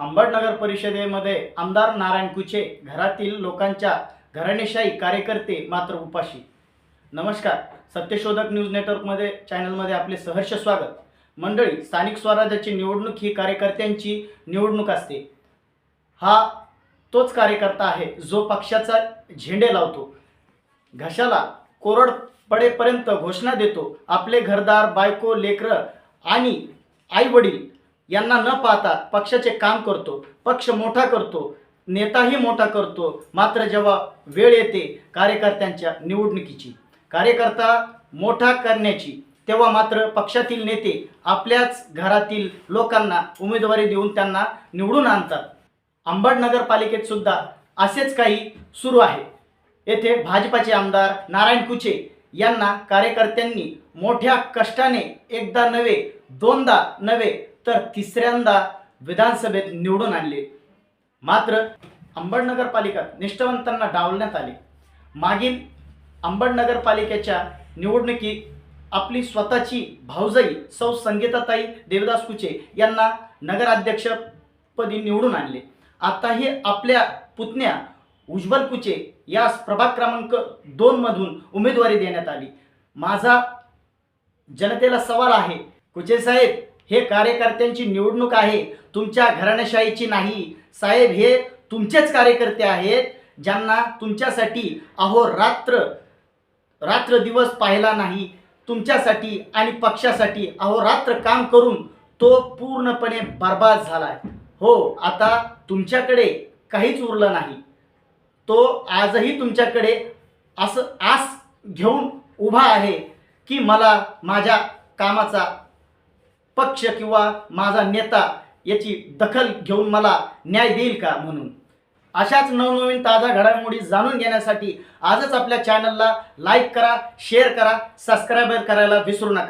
अंबडनगर परिषदेमध्ये आमदार नारायण कुचे घरातील लोकांच्या घराणेशाही कार्यकर्ते मात्र उपाशी. नमस्कार सत्यशोधक न्यूज नेटवर्कमध्ये चॅनलमध्ये आपले सहर्ष स्वागत. मंडळी स्थानिक स्वराज्याची निवडणूक ही कार्यकर्त्यांची निवडणूक असते. हा तोच कार्यकर्ता आहे जो पक्षाचा झेंडे लावतो. घशाला कोरड पडेपर्यंत घोषणा देतो. आपले घरदार बायको लेकरं आणि आई वडील यांना न पाहता पक्षाचे काम करतो पक्ष मोठा करतो नेताही मोठा करतो. मात्र जेव्हा वेळ येते कार्यकर्त्यांच्या निवडणुकीची कार्यकर्ता मोठा करण्याची तेव्हा मात्र पक्षातील नेते आपल्याच घरातील लोकांना उमेदवारी देऊन त्यांना निवडून आणतात. अंबड नगरपालिकेत सुद्धा असेच काही सुरू आहे. येथे भाजपाचे आमदार नारायण कुचे यांना कार्यकर्त्यांनी मोठ्या कष्टाने एकदा नव्हे दोनदा नव्हे तर तिसऱ्यांदा विधानसभेत निवडून आणले. मात्र अंबड नगरपालिका निष्ठावंतांना डावलण्यात आले. मागील अंबड नगरपालिकेच्या निवडणुकीत आपली स्वतःची भाऊजाई सौ संगीताताई देवदास कुचे यांना नगराध्यक्षपदी निवडून आणले. आताही आपल्या पुतण्या उज्ज्वल कुचे यास प्रभाग क्रमांक दोनमधून उमेदवारी देण्यात आली. माझा जनतेला सवाल आहे कुचे साहेब हे कार्यकर्त्यांची निवडणूक आहे तुमच्या घराणेशाहीची नाही. साहेब हे तुमचेच कार्यकर्ते आहेत ज्यांना तुमच्यासाठी अहो रात्र रात्र दिवस पाहिला नाही. तुमच्यासाठी आणि पक्षासाठी अहोरात्र काम करून तो पूर्णपणे बर्बाद आहे हो आता तुमच्याकडे काहीच उरलं नाही. तो आजही तुमच्याकडे असं आस घेऊन उभा आहे की मला माझ्या कामाचा पक्ष किंवा माझा नेता याची दखल घेऊन मला न्याय देईल का म्हणून? अशाच नवनवीन ताजा घडामोडी जाणून घेण्यासाठी आजच आपल्या चॅनलला लाईक करा शेअर करा सबस्क्राईब करायला विसरू नका.